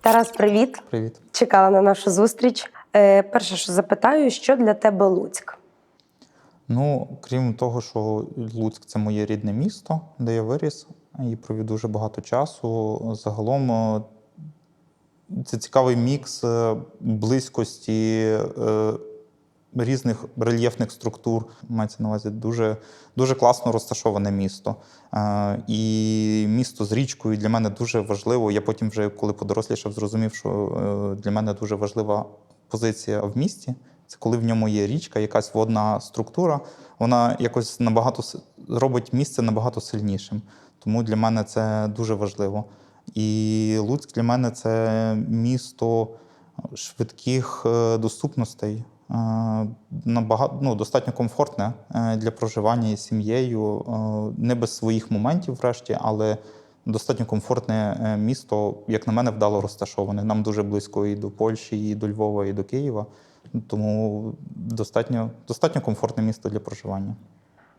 Тарас, привіт. Привіт. Чекала на нашу зустріч. Е, перше, що запитаю, що для тебе Луцьк? Ну, крім того, що Луцьк це моє рідне місто, де я виріс і провів дуже багато часу. Загалом е, це цікавий мікс е, близькості е, різних рельєфних структур. Мається на увазі дуже, дуже класно розташоване місто. І місто з річкою для мене дуже важливо. Я потім, вже коли подорослішав, зрозумів, що е, для мене дуже важлива позиція в місті. Це коли в ньому є річка, якась водна структура, вона якось набагато робить місце набагато сильнішим. Тому для мене це дуже важливо. І Луцьк для мене це місто швидких е, доступностей. Е, Набагато ну, достатньо комфортне е, для проживання із сім'єю, е, не без своїх моментів, врешті, але достатньо комфортне місто, як на мене, вдало розташоване. Нам дуже близько і до Польщі, і до Львова, і до Києва. Тому достатньо, достатньо комфортне місто для проживання.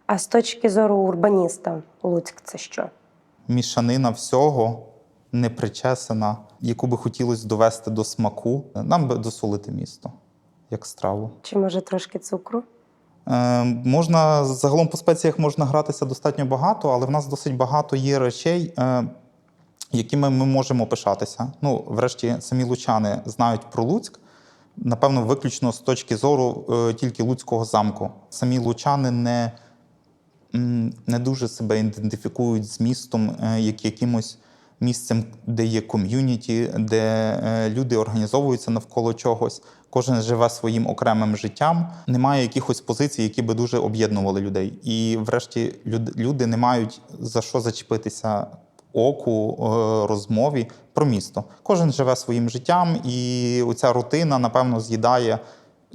А з точки зору урбаніста, Луцьк це що? Мішанина всього непричесана, яку би хотілося довести до смаку. Нам би досолити місто як страву. Чи може трошки цукру? Е, можна загалом по спеціях можна гратися достатньо багато, але в нас досить багато є речей, е, якими ми можемо пишатися. Ну, врешті, самі лучани знають про Луцьк. Напевно, виключно з точки зору е, тільки Луцького замку. Самі лучани не, не дуже себе ідентифікують з містом е, як якимось місцем, де є ком'юніті, де е, люди організовуються навколо чогось. Кожен живе своїм окремим життям. Немає якихось позицій, які би дуже об'єднували людей. І, врешті, люд- люди не мають за що зачепитися оку, е, розмові про місто. Кожен живе своїм життям, і оця рутина, напевно, з'їдає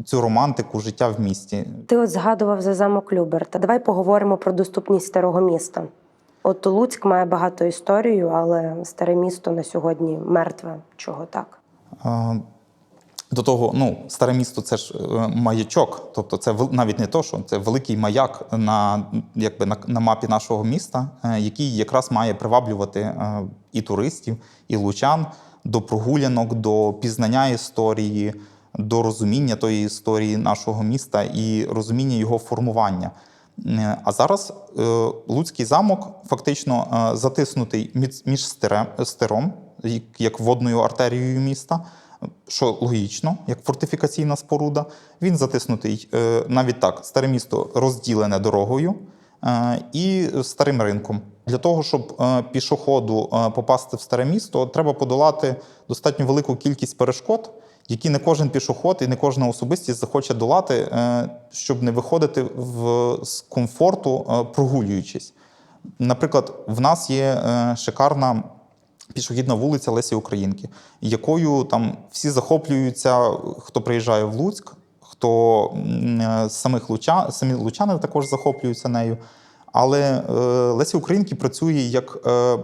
цю романтику життя в місті. Ти от згадував за замок Люберта. Давай поговоримо про доступність старого міста. От Луцьк має багато історію, але старе місто на сьогодні мертве. Чого так? До того, ну, старе місто це ж е, маячок, тобто це навіть не то, що це великий маяк на, якби, на, на мапі нашого міста, е, який якраз має приваблювати е, і туристів, і лучан до прогулянок, до пізнання історії, до розуміння тої історії нашого міста і розуміння його формування. А зараз Луцький замок фактично затиснутий між як- як водною артерією міста, що логічно, як фортифікаційна споруда. Він затиснутий е, навіть так. Старе місто розділене дорогою е, і старим ринком. Для того, щоб е, пішоходу попасти в старе місто, треба подолати достатньо велику кількість перешкод, які не кожен пішоход і не кожна особистість захоче долати, щоб не виходити в, з комфорту, прогулюючись. Наприклад, в нас є шикарна пішохідна вулиця Лесі Українки, якою там всі захоплюються, хто приїжджає в Луцьк, хто е, самих лучан, самі лучани також захоплюються нею. Але е, Лесі Українки працює як е,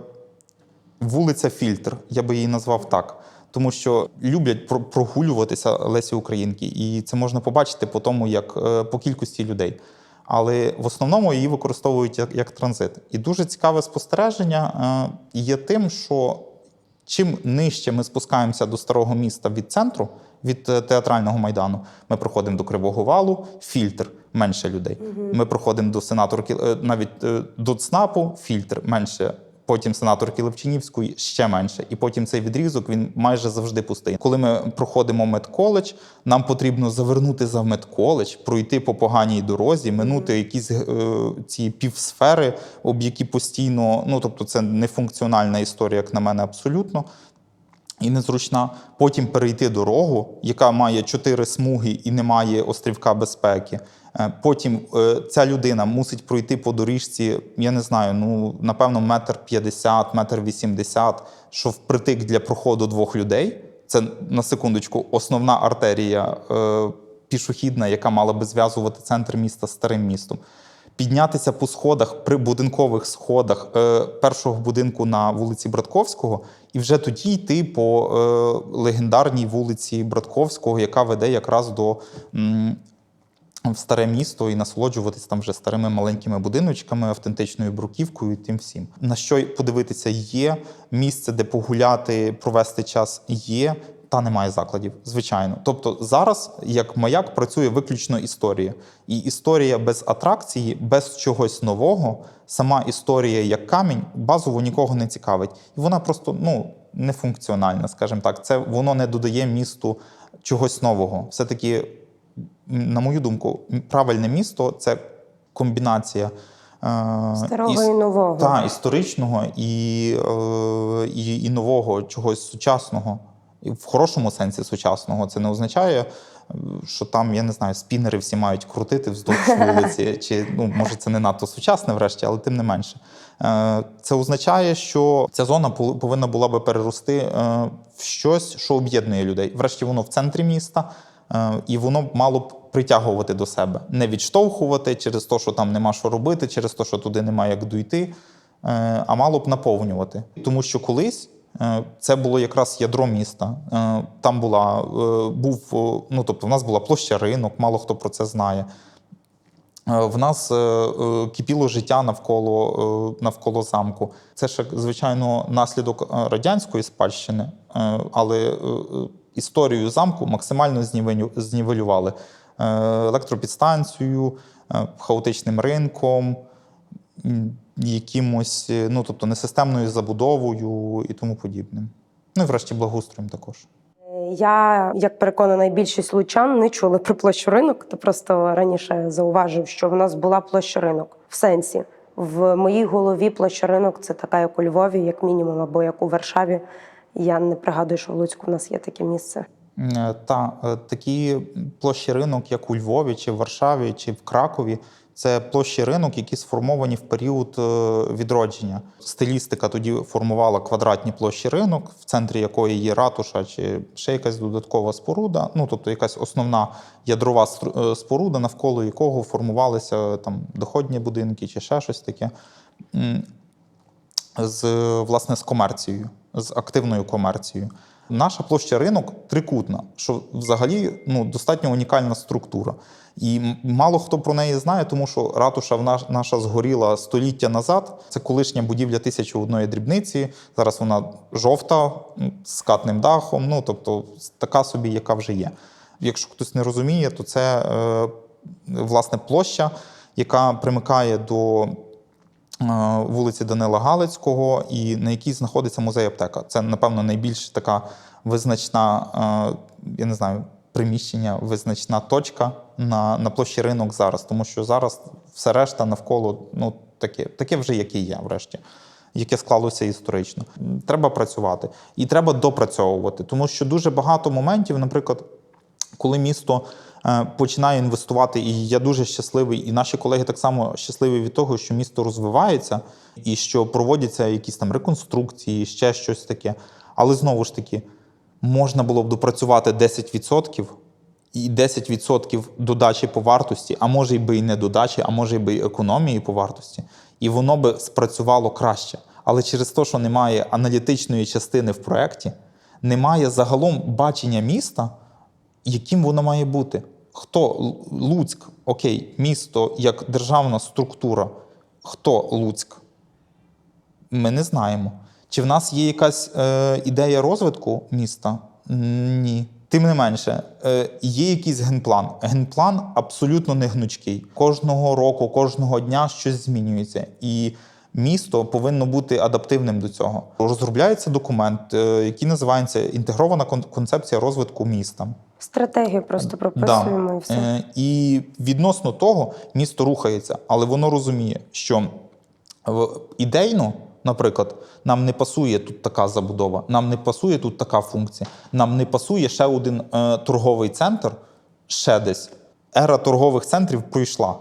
вулиця Фільтр, я би її назвав так. Тому що люблять прогулюватися Лесі Українки, і це можна побачити по тому, як е, по кількості людей. Але в основному її використовують як, як транзит. І дуже цікаве спостереження е, є тим, що чим нижче ми спускаємося до старого міста від центру, від е, театрального майдану, ми проходимо до Кривого Валу, фільтр менше людей. Ми проходимо до сенаторки, е, навіть до ЦНАПу, фільтр менше. Потім сенаторки Левчинівської ще менше, і потім цей відрізок він майже завжди пустий. Коли ми проходимо медколедж, нам потрібно завернути за медколедж, пройти по поганій дорозі, минути якісь е, ці півсфери, об які постійно, ну тобто, це не функціональна історія, як на мене, абсолютно. І незручна. Потім перейти дорогу, яка має чотири смуги і не має острівка безпеки. Е, Потім е, ця людина мусить пройти по доріжці, я не знаю, ну напевно, метр п'ятдесят, метр вісімдесят, що впритик для проходу двох людей. Це на секундочку основна артерія е, пішохідна, яка мала би зв'язувати центр міста з старим містом. Піднятися по сходах при будинкових сходах е, першого будинку на вулиці Братковського, і вже тоді йти по е, легендарній вулиці Братковського, яка веде якраз до м, в старе місто і насолоджуватись там вже старими маленькими будиночками, автентичною бруківкою і тим всім. На що подивитися є місце, де погуляти, провести час є. Та немає закладів, звичайно. Тобто зараз, як маяк, працює виключно історія. І історія без атракції, без чогось нового, сама історія як камінь, базово нікого не цікавить. І вона просто ну, нефункціональна, скажімо так. Це воно не додає місту чогось нового. Все-таки на мою думку, правильне місто це комбінація е, Старого іс- і нового. Та, історичного і, е, і, і нового, чогось сучасного. І в хорошому сенсі сучасного. Це не означає, е, що там, я не знаю, спінери всі мають крутити вздовж вулиці, чи ну, може це не надто сучасне врешті, але тим не менше. Це означає, що ця зона повинна була би перерости в щось, що об'єднує людей. Врешті воно в центрі міста, і воно мало б притягувати до себе, не відштовхувати через те, що там нема що робити, через те, що туди немає як дойти, е, а мало б наповнювати. Тому що колись. е, Це було якраз ядро міста. Е, Там була е, був е, ну тобто, в нас була площа ринок, мало хто про це знає. Е, В нас е, е, кипіло життя навколо, е, навколо замку. Це ж, звичайно, наслідок е, радянської спадщини, е, але е, е, історію замку максимально знівелювали Е, електропідстанцією, е, хаотичним ринком, якимось, е, ну тобто несистемною забудовою і тому подібним. Ну і врешті благоустроєм також. Я, як переконана, більшість лучан не чули про площу ринок. Ти просто раніше зауважив, що в нас була площа ринок. В сенсі, в моїй голові площа ринок це така, як у Львові, як мінімум, або як у Варшаві. Я не пригадую, що в Луцьку в нас є таке місце. Е, Та е, такі площі ринок, як у Львові, чи в Варшаві, чи в Кракові, це площі ринок, які сформовані в період е, відродження. Стилістика тоді формувала квадратні площі ринок, в центрі якої є ратуша чи ще якась додаткова споруда. Ну тобто якась основна ядрова споруда, навколо якого формувалися там доходні будинки чи ще щось таке. З власне з комерцією, з активною комерцією. Наша площа ринок трикутна, що взагалі ну, достатньо унікальна структура. І мало хто про неї знає, тому що ратуша наша згоріла століття назад. Це колишня будівля тисячі одної дрібниці. Зараз вона жовта з катним дахом. Ну тобто така собі, яка вже є. Якщо хтось не розуміє, то це е, власне площа, яка примикає до вулиці Данила Галицького, і на якій знаходиться музей аптека. Це, напевно, найбільш така визначна, е, я не знаю, приміщення, визначна точка на, на площі ринок зараз, тому що зараз все решта навколо ну, таке, таке вже яке є, врешті. Яке склалося історично. Треба працювати і треба допрацьовувати, тому що дуже багато моментів, наприклад, коли місто е, починає інвестувати, і я дуже щасливий, і наші колеги так само щасливі від того, що місто розвивається і що проводяться якісь там реконструкції, ще щось таке. Але знову ж таки, можна було б допрацювати 10% і 10% додачі по вартості, а може й би і не додачі, а може й би і економії по вартості, і воно би спрацювало краще. Але через те, що немає аналітичної частини в проєкті, немає загалом бачення міста, яким воно має бути. Хто Луцьк, окей, місто як державна структура, хто Луцьк? Ми не знаємо. Чи в нас є якась е, ідея розвитку міста? Ні. Тим не менше, е, є якийсь генплан. Генплан абсолютно не гнучкий. Кожного року, кожного дня щось змінюється. І місто повинно бути адаптивним до цього. Розробляється документ, е, який називається інтегрована кон- концепція розвитку міста. Стратегію просто прописуємо і все. Е, І відносно того місто рухається, але воно розуміє, що ідейно, наприклад, нам не пасує тут така забудова, нам не пасує тут така функція, нам не пасує ще один е, торговий центр, ще десь. Ера торгових центрів пройшла.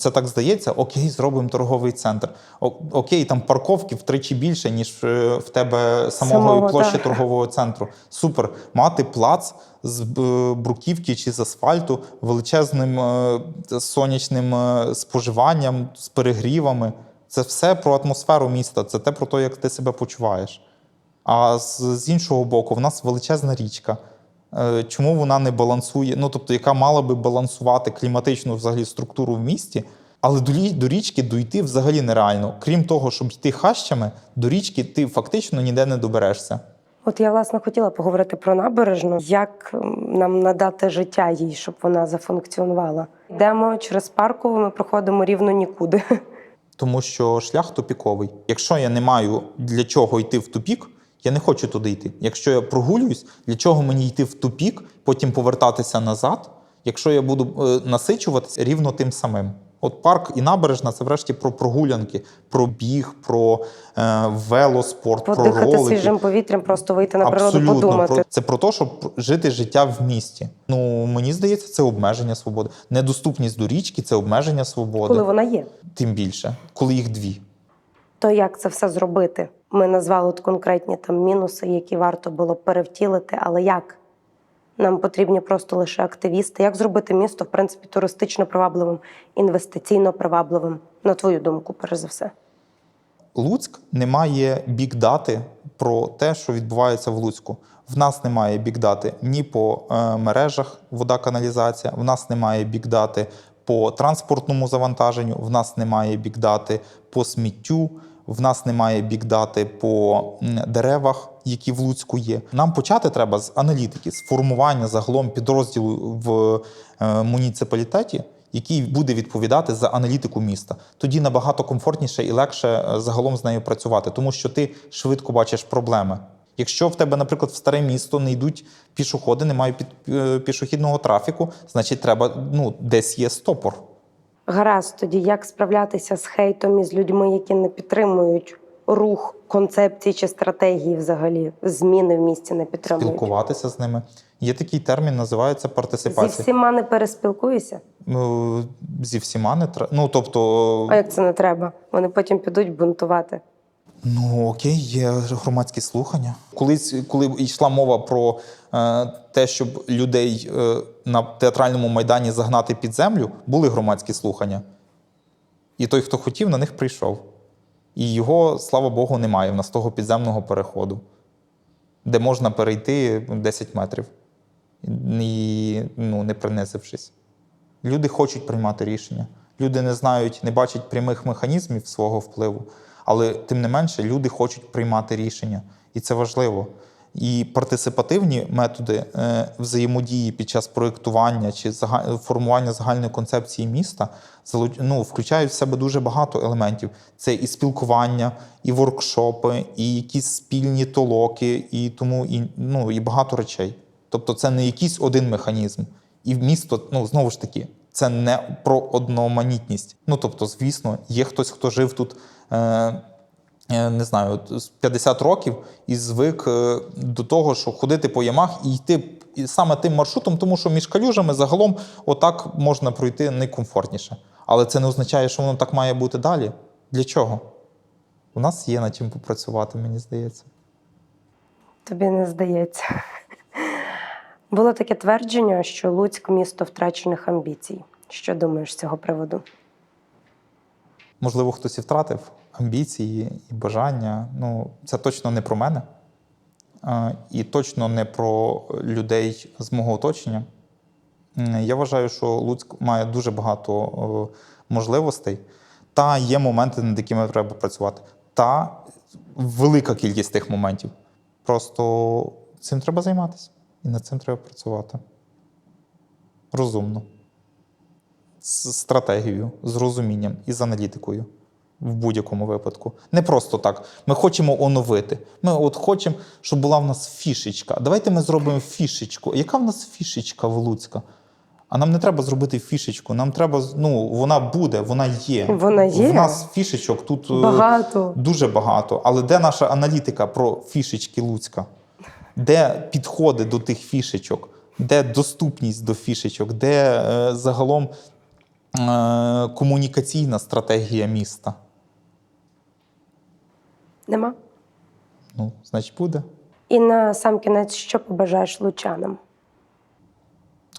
Це так здається, окей, зробимо торговий центр. Окей, там парковки втричі більше, ніж е, в тебе самого, Самого, площі так. торгового центру. Супер. Мати плац з е, бруківки чи з асфальту, величезним е, сонячним споживанням, з перегрівами. Це все про атмосферу міста, це те про те, як ти себе почуваєш. А з, з іншого боку, в нас величезна річка, Чому вона не балансує? Ну тобто, яка мала би балансувати кліматичну взагалі структуру в місті, але до, до річки дойти взагалі нереально. Крім того, щоб йти хащами, до річки ти фактично ніде не доберешся. От я власне хотіла поговорити про набережну, як нам надати життя їй, щоб вона зафункціонувала. Йдемо через паркову, ми проходимо рівно нікуди. Тому що шлях тупіковий. Якщо я не маю для чого йти в тупік, я не хочу туди йти. Якщо я прогулююсь, для чого мені йти в тупік, потім повертатися назад, якщо я буду е, насичуватися рівно тим самим. От парк і набережна це врешті про прогулянки, про біг, про е, велоспорт, про Подихати ролики. свіжим повітрям, просто вийти на природу, Абсолютно. подумати. Про- Це про те, щоб жити життя в місті. Ну мені здається, це обмеження свободи. Недоступність до річки це обмеження свободи. Коли вона є. Тим більше, коли їх дві. То як це все зробити? Ми назвали конкретні там мінуси, які варто було перевтілити, але як? Нам потрібні просто лише активісти. Як зробити місто, в принципі, туристично привабливим, інвестиційно привабливим? На твою думку, перш за все. Луцьк не має бікдати про те, що відбувається в Луцьку. В нас немає бікдати ні по е, мережах вода, каналізація, в нас немає бікдати по транспортному завантаженню, в нас немає бікдати по сміттю, в нас немає бікдати по деревах, які в Луцьку є. Нам почати треба з аналітики, з формування загалом підрозділу в е, муніципалітеті, який буде відповідати за аналітику міста. Тоді набагато комфортніше і легше е, загалом з нею працювати, тому що ти швидко бачиш проблеми. Якщо в тебе, наприклад, в старе місто не йдуть пішоходи, немає е, пішохідного трафіку, значить, треба ну десь є стопор. Гаразд, тоді як справлятися з хейтом і з людьми, які не підтримують рух, концепції чи стратегії взагалі, зміни в місті не підтримують. спілкуватися з ними. Є такий термін, називається Зі партисипація. всіма не переспілкуєшся? Ну, зі всіма не треба. Ну тобто, А як це не треба? Вони потім підуть бунтувати. Ну окей, є громадські слухання. Колись, коли йшла мова про е, те, щоб людей е, на театральному майдані загнати під землю, були громадські слухання. І той, хто хотів, на них прийшов. І його, слава Богу, немає в нас того підземного переходу, де можна перейти 10 метрів, і, ну, не принизившись. Люди хочуть приймати рішення. Люди не знають, не бачать прямих механізмів свого впливу, але тим не менше люди хочуть приймати рішення, і це важливо. І партисипативні методи е, взаємодії під час проєктування чи формування загальної концепції міста ну, включають в себе дуже багато елементів. Це і спілкування, і воркшопи, і якісь спільні толоки, і тому і, ну, і багато речей. Тобто, це не якийсь один механізм. І місто, ну знову ж таки, це не про одноманітність. Ну тобто, звісно, є хтось, хто жив тут. Е, е, не знаю, з 50 років і звик е, до того, що ходити по ямах і йти саме тим маршрутом, тому що між калюжами загалом отак можна пройти найкомфортніше. Але це не означає, що воно так має бути далі. Для чого? У нас є над чим попрацювати, мені здається. Тобі не здається. Було таке твердження, що Луцьк місто втрачених амбіцій. Що думаєш з цього приводу? Можливо, хтось і втратив амбіції і бажання. Ну, це точно не про мене. І точно не про людей з мого оточення. Я вважаю, що Луцьк має дуже багато можливостей, та є моменти, над якими треба працювати. Та велика кількість тих моментів. Просто цим треба займатися. І над цим треба працювати. Розумно з стратегією, з розумінням і з аналітикою в будь-якому випадку. Не просто так. Ми хочемо оновити. Ми от хочемо, щоб була в нас фішечка. Давайте ми зробимо фішечку. Яка в нас фішечка в Луцька? А нам не треба зробити фішечку. Нам треба, ну, вона буде, вона є. Вона є? В нас фішечок тут е, Багато. дуже багато. Але де наша аналітика про фішечки Луцька? Де підходи до тих фішечок? Де доступність до фішечок? Де е, загалом е, комунікаційна стратегія міста? Нема. Ну, значить, буде. І на сам кінець, що побажаєш лучанам?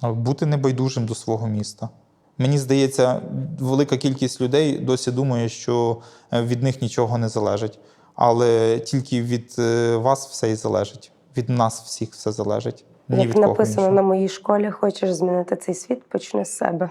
Бути небайдужим до свого міста. Мені здається, велика кількість людей досі думає, що е, від них нічого не залежить. Але тільки від е, вас все і залежить. Від нас всіх все залежить. Ні від Як кого написано іншого. на моїй школі, хочеш змінити цей світ, почни з себе.